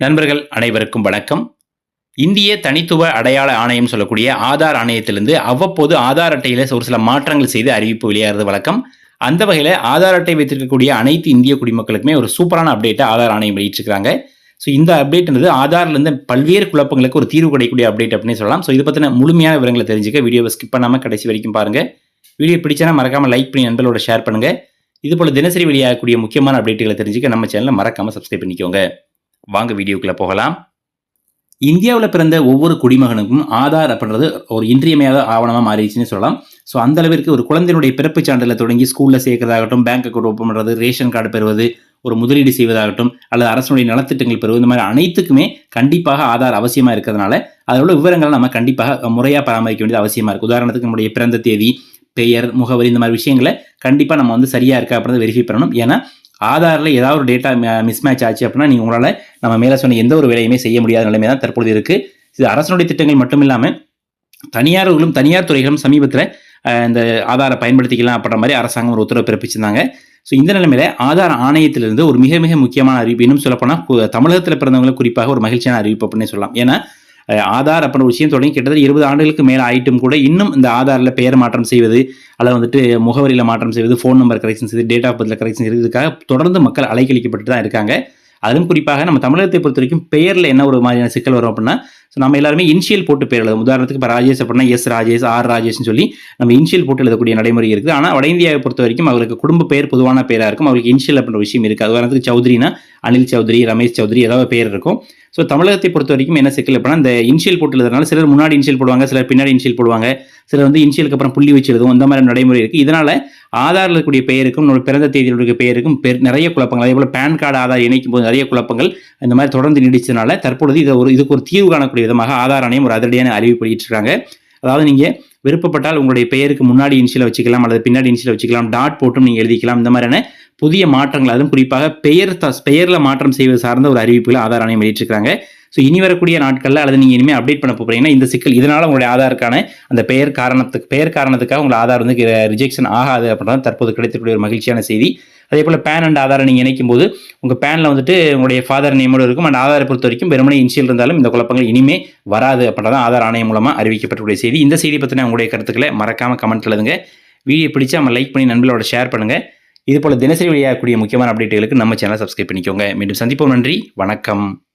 நண்பர்கள் அனைவருக்கும் வணக்கம். இந்திய தனித்துவ அடையாள ஆணையம் சொல்லக்கூடிய ஆதார் ஆணையத்திலிருந்து அவ்வப்போது ஆதார் அட்டையில் ஒரு சில மாற்றங்கள் செய்து அறிவிப்பு வெளியாகிறது வழக்கம். அந்த வகையில் ஆதார் அட்டை வைத்திருக்கக்கூடிய அனைத்து இந்திய குடிமக்களுக்குமே ஒரு சூப்பரான அப்டேட்டை ஆதார் ஆணையம் வெளியிட்டிருக்காங்க ஸோ இந்த அப்டேட்ன்றது ஆதார்லேருந்து பல்வேறு குழப்பங்களுக்கு ஒரு தீர்வு கிடைக்கக்கூடிய அப்டேட் அப்படின்னு சொல்லலாம். ஸோ இது பற்றின முழுமையான விவரங்களை தெரிஞ்சுக்க வீடியோவை ஸ்கிப் பண்ணாமல் கடைசி வரைக்கும் பாருங்கள் வீடியோ பிடிச்சனா மறக்காமல் லைக் பண்ணி நண்பர்களோட ஷேர் பண்ணுங்கள் இதுபோல் தினசரி வெளியாகக்கூடிய முக்கியமான அப்டேட்டுகளை தெரிஞ்சுக்க நம்ம சேனலை மறக்காமல் சப்ஸ்கிரைப் பண்ணிக்கோங்க. வாங்க வீடியோக்குள்ளே போகலாம். இந்தியாவில் பிறந்த ஒவ்வொரு குடிமகனுக்கும் ஆதார் அப்படின்றது ஒரு இன்றியமையாத ஆவணமாக மாறிடுச்சுன்னு சொல்லலாம். ஸோ அந்த அளவிற்கு ஒரு குழந்தையினுடைய பிறப்பு சான்றிதழை தொடங்கி ஸ்கூலில் சேர்க்கறதாகட்டும் பேங்க் அக்கௌண்ட் ஓப்பன் பண்ணுறது ரேஷன் கார்டு பெறுவது ஒரு முதலீடு செய்வதாகட்டும் அல்லது அரசனுடைய நலத்திட்டங்கள் பெறுவது இந்த மாதிரி அனைத்துக்குமே கண்டிப்பாக ஆதார் அவசியமாக இருக்கிறதுனால அதில் உள்ள விவரங்களை நம்ம கண்டிப்பாக முறையாக பராமரிக்க வேண்டியது அவசியமாக இருக்குது உதாரணத்துக்கு நம்முடைய பிறந்த தேதி பெயர் முகவரி இந்த மாதிரி விஷயங்களை கண்டிப்பாக நம்ம வந்து சரியாக இருக்கா அப்படின்னு வெரிஃபை பண்ணணும். ஏன்னா ஆதாரில் ஏதாவது ஒரு டேட்டா மிஸ்மேட்ச் ஆச்சு அப்படின்னா நீங்கள் உங்களால் நம்ம மேலே சொன்ன எந்த ஒரு வேலையுமே செய்ய முடியாத நிலைமை தான் தற்பொழுது இருக்குது இது அரசனுடைய திட்டங்கள் மட்டும் இல்லாமல் தனியார்களும் தனியார் துறைகளும் சமீபத்தில் இந்த ஆதாரை பயன்படுத்திக்கலாம் அப்படின்ற மாதிரி அரசாங்கம் ஒரு உத்தரவு பிறப்பிச்சிருந்தாங்க. ஸோ இந்த நிலைமையில ஆதார் ஆணையத்திலிருந்து ஒரு மிக மிக முக்கியமான அறிவிப்பு இன்னும் சொல்லப்போனால் தமிழகத்தில் பிறந்தவங்களுக்கு குறிப்பாக ஒரு மகிழ்ச்சியான அறிவிப்பு அப்படின்னு சொல்லலாம். ஏன்னா ஆதார் அப்படின்ற விஷயம் தொடங்கி கிட்டத்தட்ட இருபது ஆண்டுகளுக்கு மேலே ஆயிட்டும் கூட இன்னும் இந்த ஆதாரில் பெயர் மாற்றம் செய்வது அல்லது வந்துட்டு முகவரியில் மாற்றம் செய்வது ஃபோன் நம்பர் கரெக்ஷன் செய்வது டேட் ஆஃப் பர்த்தில் கரெக்ஷன் செய்வது இதுக்காக தொடர்ந்து மக்கள் அலைக்கழிக்கப்பட்டு தான் இருக்காங்க. அதிலும் குறிப்பாக நம்ம தமிழகத்தை பொறுத்த வரைக்கும் பெயரில் என்ன ஒரு மாதிரியான சிக்கல் வரும் அப்படின்னா ஸோ நம்ம எல்லாருமே இன்ஷியல் போட்டு பேர் எழுதும் உதாரணத்துக்கு இப்போ ராஜேஷ் அப்படின்னா எஸ் ராஜேஷ் ஆர் ராஜேஷ்னு சொல்லி நம்ம இன்ஷியல் போட்டு எழுதக்கூடிய நடைமுறை இருக்குது. ஆனால் வட இந்தியாவை பொறுத்த வரைக்கும் அவருக்கு குடும்ப பெயர் பொதுவான பேராக இருக்கும். அவருக்கு இன்ஷியல் அப்படின்ற விஷயம் இருக்குது. உதாரணத்துக்கு சௌத்ரினா அனில் சௌத்ரி ரமேஷ் சௌத்ரி ஏதாவது பேர் இருக்கும். ஸோ தமிழகத்தை பொறுத்த வரைக்கும் என்ன சிக்கல் அப்படின்னா இந்த இன்ஷியல் போட்டு எழுதுறதுனால சிலர் முன்னாடி இன்ஷியல் போடுவாங்க சிலர் பின்னாடி இன்ஷியல் போடுவாங்க. சிலர் வந்து இன்ஷியலுக்கு அப்புறம் புள்ளி வச்சு எழுதும் அந்த மாதிரி நடைமுறை இருக்குது. இதனால் ஆதாரில் இருக்கக்கூடிய பெயருக்கும் பிறந்த தேதியிலுடைய பெயருக்கும் பெரு நிறைய குழப்பங்கள். அதே போல் பேன் கார்டு ஆதார் இணைக்கும் போது நிறைய குழப்பங்கள் இந்த மாதிரி தொடர்ந்து நீடிச்சதுனால தற்பொழுது இதை ஒரு இதுக்கு ஒரு தீர்வு காணக்கூடிய விதமாக ஆதார் ஆணையம் ஒரு அதிரடியான அறிவிப்பு வெளியிட்டிருக்காங்க. அதாவது நீங்கள் விருப்பப்பட்டால் உங்களுடைய பெயருக்கு முன்னாடி இன்ஷியல் வச்சுக்கலாம் அல்லது பின்னாடி இன்ஷியல் வச்சுக்கலாம் டாட் போட்டும் நீங்கள் எழுதிக்கலாம். இந்த மாதிரியான புதிய மாற்றங்கள் அதுவும் குறிப்பாக பெயர் த பெயரில் மாற்றம் செய்வது சார்ந்த ஒரு அறிவிப்புகளை ஆதார் ஆணையம் வெளியிட்டிருக்காங்க. ஸோ இனி வரக்கூடிய நாட்களில் அல்லது நீங்கள் இனிமேல் அப்டேட் பண்ண போகிறீங்கன்னா இந்த சிக்கல் இதனால் உங்களுடைய ஆதாருக்கான அந்த பெயர் காரணத்துக்கு பெயர் காரணத்துக்காக உங்கள் ஆதார் வந்து ரிஜெக்ஷன் ஆகாது அப்படின்னா தற்போது கிடைத்திருக்கூடிய ஒரு மகிழ்ச்சியான செய்தி. அதே போல் பேன் அண்ட் ஆதாரை நீங்கள் இணைக்கும் போது உங்கள் பேனில் வந்துட்டு உங்களுடைய ஃபாதர் நேமோடு இருக்கும். அண்ட் ஆதாரை பொறுத்த வரைக்கும் வெறுமனே இன்சியல் இருந்தாலும் இந்த குழப்பங்கள் இனிமே வராது அப்படின்றதான் ஆதார் ஆணையம் மூலமாக அறிவிக்கப்பட்டக்கூடிய செய்தி. இந்த செய்தி பற்றின உங்களுடைய கருத்துக்களை மறக்காமல் கமெண்ட் எழுதுங்க. வீடியோ பிடிச்சா நம்ம லைக் பண்ணி நண்பர்களோட ஷேர் பண்ணுங்கள் இது போல் தினசரி வெளியாகக்கூடிய முக்கியமான அப்டேட்டுகளுக்கு நம்ம சேனல் சப்ஸ்கிரைப் பண்ணிக்கோங்க. மீண்டும் சந்திப்போம். நன்றி. வணக்கம்.